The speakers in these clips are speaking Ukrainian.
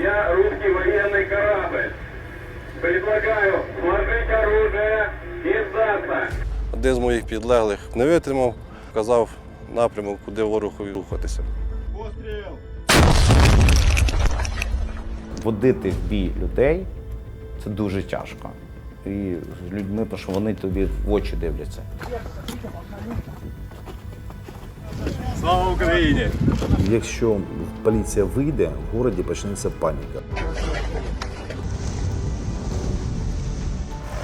Я русский военный корабль. Предлагаю сложить оружие и сдаться. Один з моїх підлеглих не витримав, вказав напрямок, куди ворогу рухатися. Водити в бій людей це дуже тяжко. І з людьми, тому що вони тобі в очі дивляться. Якщо поліція вийде, в місті почнеться паніка.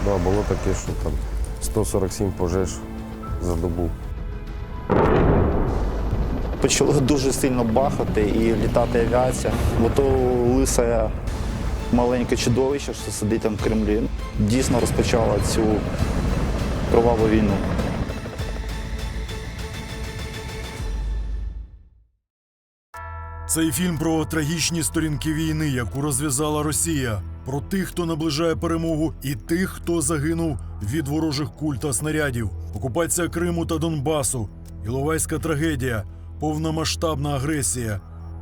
Да, було таке, що там 147 пожеж за добу. почало дуже сильно бахати і літати авіація. Бо то лисе маленьке чудовище, що сидить там в Кремлі, дійсно розпочало цю кроваву війну. Цей фільм про трагічні сторінки війни, яку розв'язала Росія, про тих, хто наближає перемогу, і тих, хто загинув від ворожих куль та снарядів. Окупація Криму та Донбасу, Іловайська трагедія, повномасштабна агресія,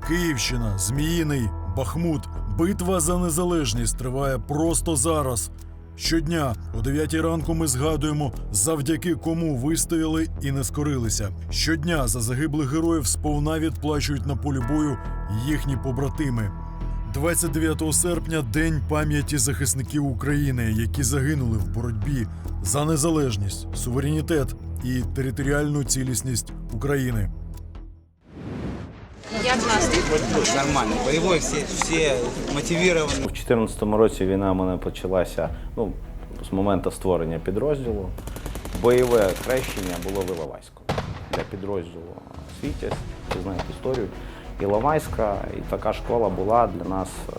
Київщина, Зміїний, Бахмут. Битва за незалежність триває просто зараз. Щодня о 9 ранку ми згадуємо, завдяки кому вистояли і не скорилися. Щодня за загиблих героїв сповна відплачують на полі бою їхні побратими. 29 серпня день пам'яті захисників України, які загинули в боротьбі за незалежність, суверенітет і територіальну цілісність України. Нормально. Боевой все, все мотивированы. У 2014 році війна в мене почалася ну, з моменту створення підрозділу. Бойове хрещення було в Іловайську для підрозділу Світязь, ви знаєте історію. Іловайська, і така школа була для нас. е,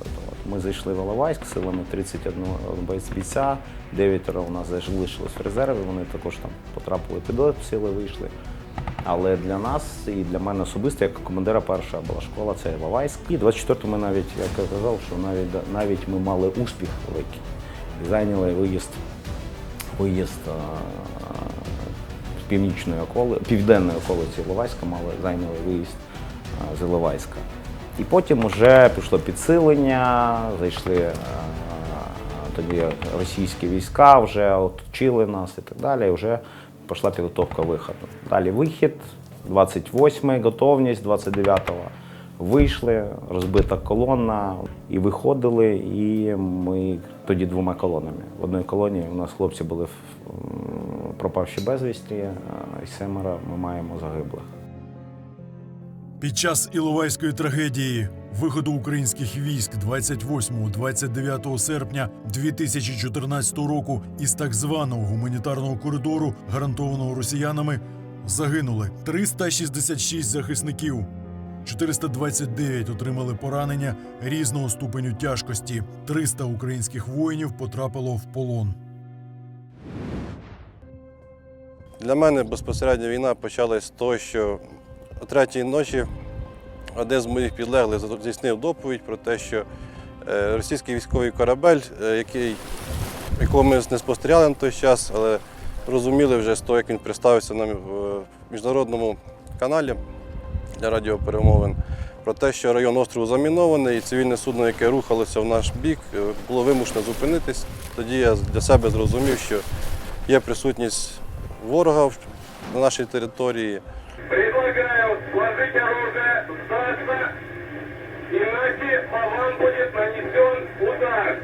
Ми зайшли в Іловайськ силами 31 бойць- бійця, дев'ятеро у нас залишилось в резерві, вони також там потрапили під обстріли, вийшли. Але для нас і для мене особисто, як командира, перша була школа це Іловайськ. І 24-му ми навіть, як я казав, що навіть, навіть ми мали успіх великий. Зайняли виїзд, виїзд а, з північної околи, південної околиці Іловайська, мали зайняли виїзд а, з Іловайська. І потім вже пішло підсилення, зайшли а, тоді російські війська, вже оточили нас і так далі. І вже пішла підготовка виходу. Далі вихід, 28-й, готовність 29-го. Вийшли, розбита колона, і виходили, і ми тоді двома колонами. В одній колонії у нас хлопці були пропавші безвісті, і семеро ми маємо загиблих. Під час Іловайської трагедії виходу українських військ 28-29 серпня 2014 року із так званого гуманітарного коридору, гарантованого росіянами, загинули 366 захисників. 429 отримали поранення різного ступеню тяжкості. 300 українських воїнів потрапило в полон. Для мене безпосередньо війна почалась з того, що о третій ночі один з моїх підлеглих здійснив доповідь про те, що е, російський військовий корабель, е, який, якого ми не спостерігали на той час, але розуміли вже з того, як він представився нам в міжнародному каналі для радіоперемовин, про те, що район острову замінований і цивільне судно, яке рухалося в наш бік, е, було вимушено зупинитись. Тоді я для себе зрозумів, що є присутність ворога на нашій території. Предлагаю сложить оружие, сдаться, иначе по вам будет нанесен удар.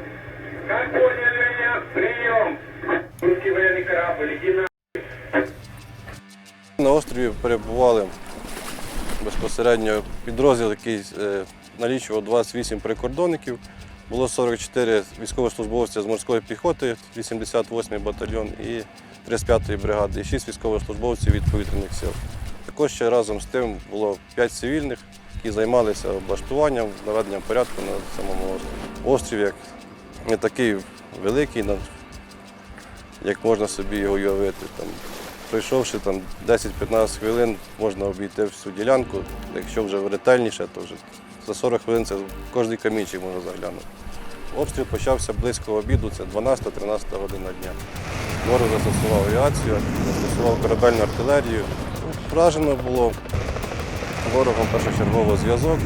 Как поняли меня? Прием. Русский военный корабль, иди на... На острові перебували безпосередньо підрозділ, який е, налічував 28 прикордонників. Було 44 військовослужбовця з морської піхоти, 88-й батальйон і 35-ї бригади, і 6 військовослужбовців від повітряних сил. Також ще разом з тим було 5 цивільних, які займалися облаштуванням, наведенням порядку на самому острові. Острів як не такий великий, як можна собі його уявити. Там, пройшовши там 10-15 хвилин, можна обійти всю ділянку. Якщо вже ретельніше, то вже за 40 хвилин це кожний камінчик можна заглянути. Обстріл почався близько обіду, це 12-13 година дня. Ворог застосував авіацію, застосував корабельну артилерію. Вражено було ворогом першочергово зв'язок.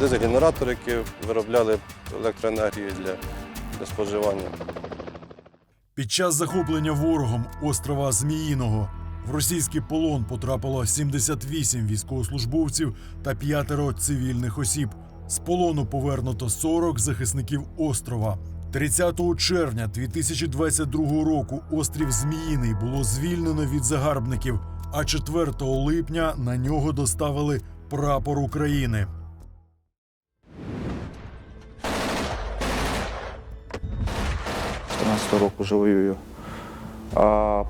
дизель-генератори, які виробляли електроенергію для, для споживання. Під час захоплення ворогом острова Зміїного в російський полон потрапило 78 військовослужбовців та п'ятеро цивільних осіб. З полону повернуто 40 захисників острова. 30 червня 2022 року острів Зміїний було звільнено від загарбників, а 4 липня на нього доставили прапор України. З 14 року вже воюю.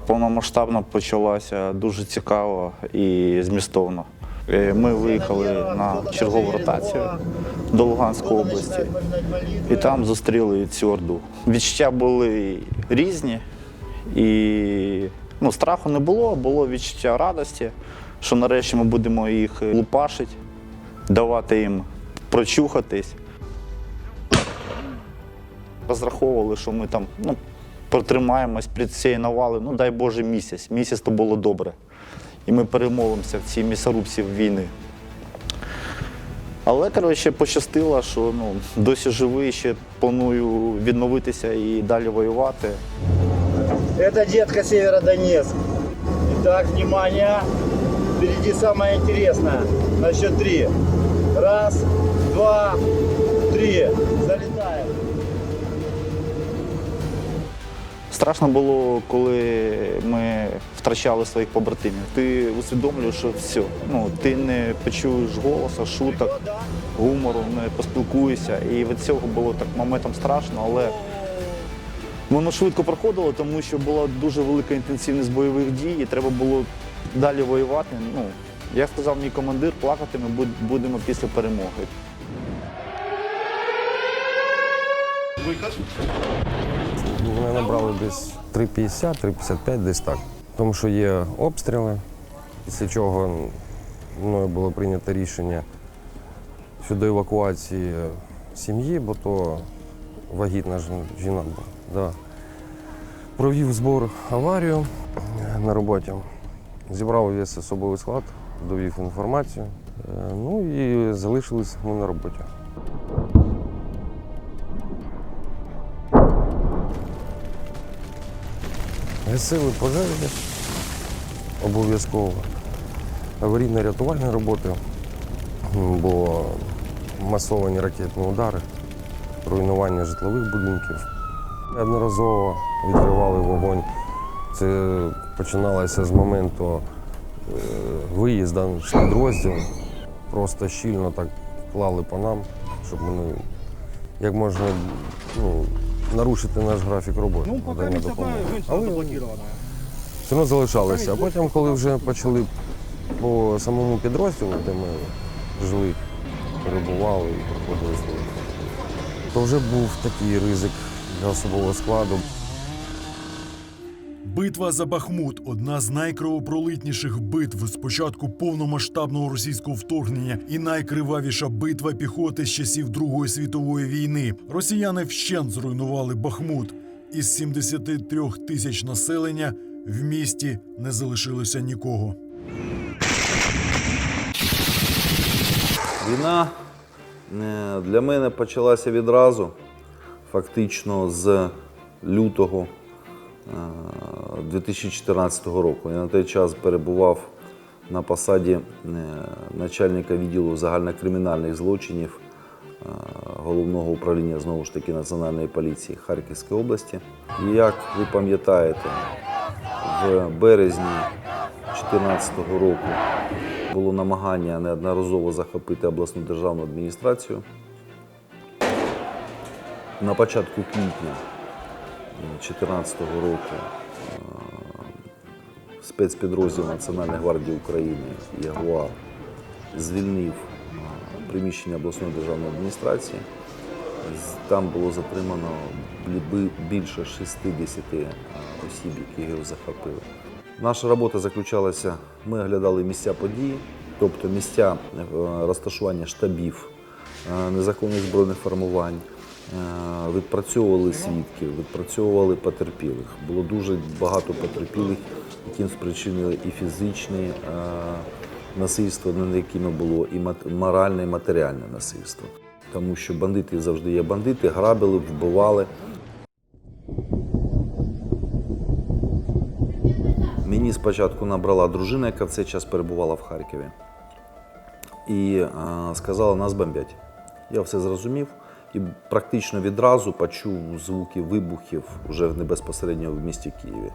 Повномасштабно почалася дуже цікаво і змістовно. Е, Ми виїхали на чергову ротацію до Луганської області і там зустріли цю орду. Відчуття були різні, і ну, страху не було, було відчуття радості, що нарешті ми будемо їх лупашити, давати їм прочухатись розраховували, що ми там ну, протримаємось під цією навали, ну дай Боже, місяць. Місяць то було добре. І ми перемовимося в цій місорубці війни. Але, коротше, пощастило, що ну, досі живий, ще планую відновитися і далі воювати. Это детка Северодонецк. Итак, внимание. Впереди самое интересное. На счет три. Раз, два, три. Залетаем. Страшно було, коли ми втрачали своїх побратимів. Ти усвідомлюєш, що все. Ну, ти не почуєш голосу, шуток, гумору, не поспілкуєшся. І від цього було так моментом страшно, але воно швидко проходило, тому що була дуже велика інтенсивність бойових дій, і треба було далі воювати. Ну, як сказав мій командир, плакати ми будемо після перемоги. Ми набрали десь 3,50, 3,55, десь так. Тому що є обстріли, після чого мною було прийнято рішення щодо евакуації сім'ї, бо то вагітна ж жіна була. Да. Провів збор аварію на роботі, зібрав весь особовий склад, довів інформацію. Е, Ну і залишились ми на роботі. Гасили пожежі обов'язково. Аварійно-рятувальні роботи, бо масовані ракетні удари, руйнування житлових будинків. Неодноразово відкривали вогонь. Це починалося з моменту е, виїзду з підрозділу. Просто щільно так клали по нам, щоб ми як можна ну, нарушити наш графік роботи. надання допомоги. Але все одно залишалося. А потім, коли вже почали по самому підрозділу, де ми жили, перебували і проходили службу, то вже був такий ризик для особового складу. Битва за Бахмут одна з найкровопролитніших битв з початку повномасштабного російського вторгнення і найкривавіша битва піхоти з часів Другої світової війни. Росіяни вщент зруйнували Бахмут. Із 73 тисяч населення в місті не залишилося нікого. Війна е, для мене почалася відразу, фактично з лютого 2014 року. Я на той час перебував на посаді е, начальника відділу загальнокримінальних злочинів е, головного управління знову ж таки Національної поліції Харківської області. І як ви пам'ятаєте, в березні 2014 року було намагання неодноразово захопити обласну державну адміністрацію. На початку квітня 2014 року е, спецпідрозділ Національної гвардії України Ягуар звільнив е, приміщення обласної державної адміністрації. Там було затримано більше 60 е, осіб, які його захопили. Наша робота заключалася, ми оглядали місця події, тобто місця розташування штабів незаконних збройних формувань, відпрацьовували свідків, відпрацьовували потерпілих. Було дуже багато потерпілих, яким спричинили і фізичні е, насильство, над якими було і моральне, і матеріальне насильство. Тому що бандити завжди є бандити, грабили, вбивали. Мені спочатку набрала дружина, яка в цей час перебувала в Харкові, і а, сказала, нас бомбять. Я все зрозумів і практично відразу почув звуки вибухів вже безпосередньо в місті Києві.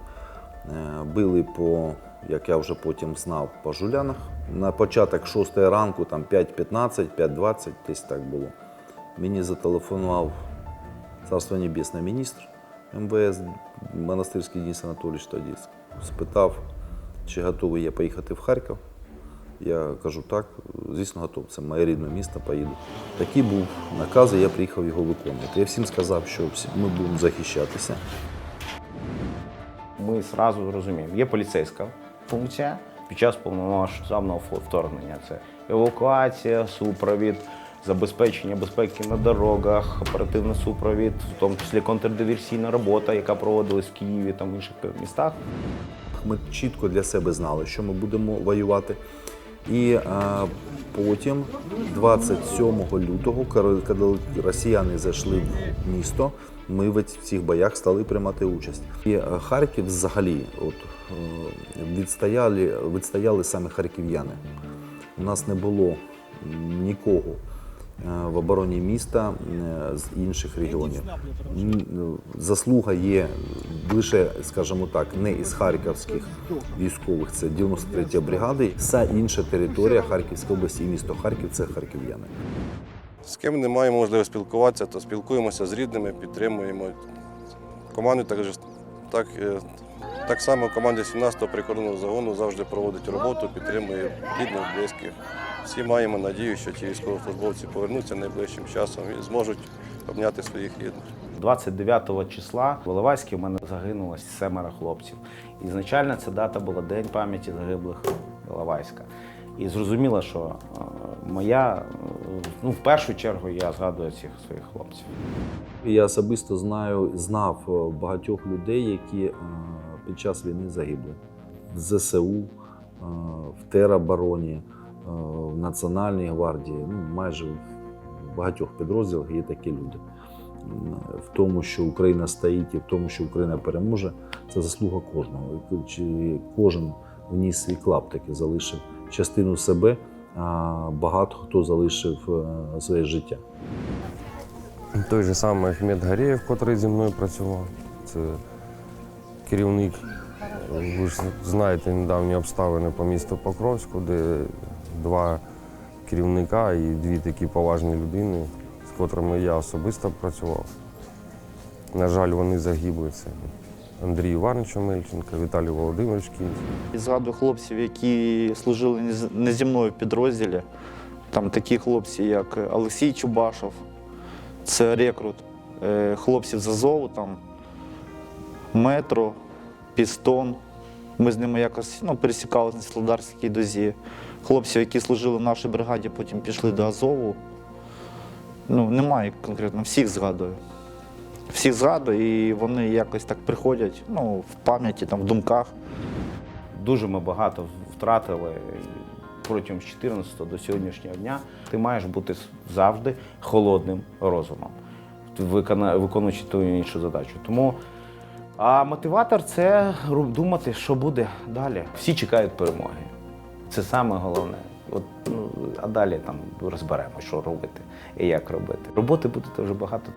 Е, Били по, як я вже потім знав, по жулянах. На початок 6 ранку, там 5.15, 5.20, десь так було. Мені зателефонував Царство Небесне міністр МВС Монастирський Денис Анатолійович тоді спитав, чи готовий я поїхати в Харків. Я кажу, так, звісно, готов. Це моє рідне місто, поїду. Такий був наказ, і я приїхав його виконувати. Я всім сказав, що ми будемо захищатися. Ми зразу розуміємо, є поліцейська функція під час повномасштабного вторгнення. Це евакуація, супровід, забезпечення безпеки на дорогах, оперативний супровід, в тому числі контрдиверсійна робота, яка проводилась в Києві та в інших містах. Ми чітко для себе знали, що ми будемо воювати. І а, потім, 27 лютого, коли росіяни зайшли в місто, ми в цих боях стали приймати участь. І е, Харків взагалі от, е, відстояли, відстояли саме харків'яни. У нас не було нікого е, в обороні міста е, з інших регіонів. Заслуга є лише, скажімо так, не із харківських військових, це 93 бригада. Вся інша територія Харківської області і місто Харків це харків'яни. З ким не маємо можливості спілкуватися, то спілкуємося з рідними, підтримуємо. Команду так, так, е, так само команда 17-го прикордонного загону завжди проводить роботу, підтримує рідних, близьких. Всі маємо надію, що ті військовослужбовці повернуться найближчим часом і зможуть обняти своїх рідних. 29 числа в Іловайській в мене загинуло семеро хлопців. Ізначально ця дата була День пам'яті загиблих Іловайська. І зрозуміло, що е, моя, е, ну, в першу чергу я згадую цих своїх хлопців. Я особисто знаю, знав е, багатьох людей, які під час війни загибли в ЗСУ, в теробороні, в Національній гвардії. Ну, майже в багатьох підрозділах є такі люди. В тому, що Україна стоїть, і в тому, що Україна переможе, це заслуга кожного. Чи кожен вніс свій клаптик і залишив частину себе, а багато хто залишив е, своє життя. Той же самий Ахмед Гарєєв, котрий зі мною працював. Це керівник, ви ж знаєте, недавні обставини по місту Покровську, де два керівника і дві такі поважні людини, з котрими я особисто працював. На жаль, вони загибли. Це Андрій Іванович Омельченко, Віталій Володимирович Кінь. Згадую хлопців, які служили не зі мною в підрозділі. Там такі хлопці, як Олексій Чубашов, це рекрут е, хлопців з Азову, там метро, пістон. Ми з ними якось ну, пересікалися на Солодарській дозі. Хлопців, які служили в нашій бригаді, потім пішли до Азову. Ну, немає конкретно, всіх згадую. Всіх згадую, і вони якось так приходять ну, в пам'яті, там, в думках. Дуже ми багато втратили протягом з 14 до сьогоднішнього дня. Ти маєш бути завжди холодним розумом, виконуючи ту іншу задачу. Тому а мотиватор це думати, що буде далі. Всі чекають перемоги. Це саме головне. От, ну, а далі там розберемо, що робити і як робити. Роботи буде дуже багато.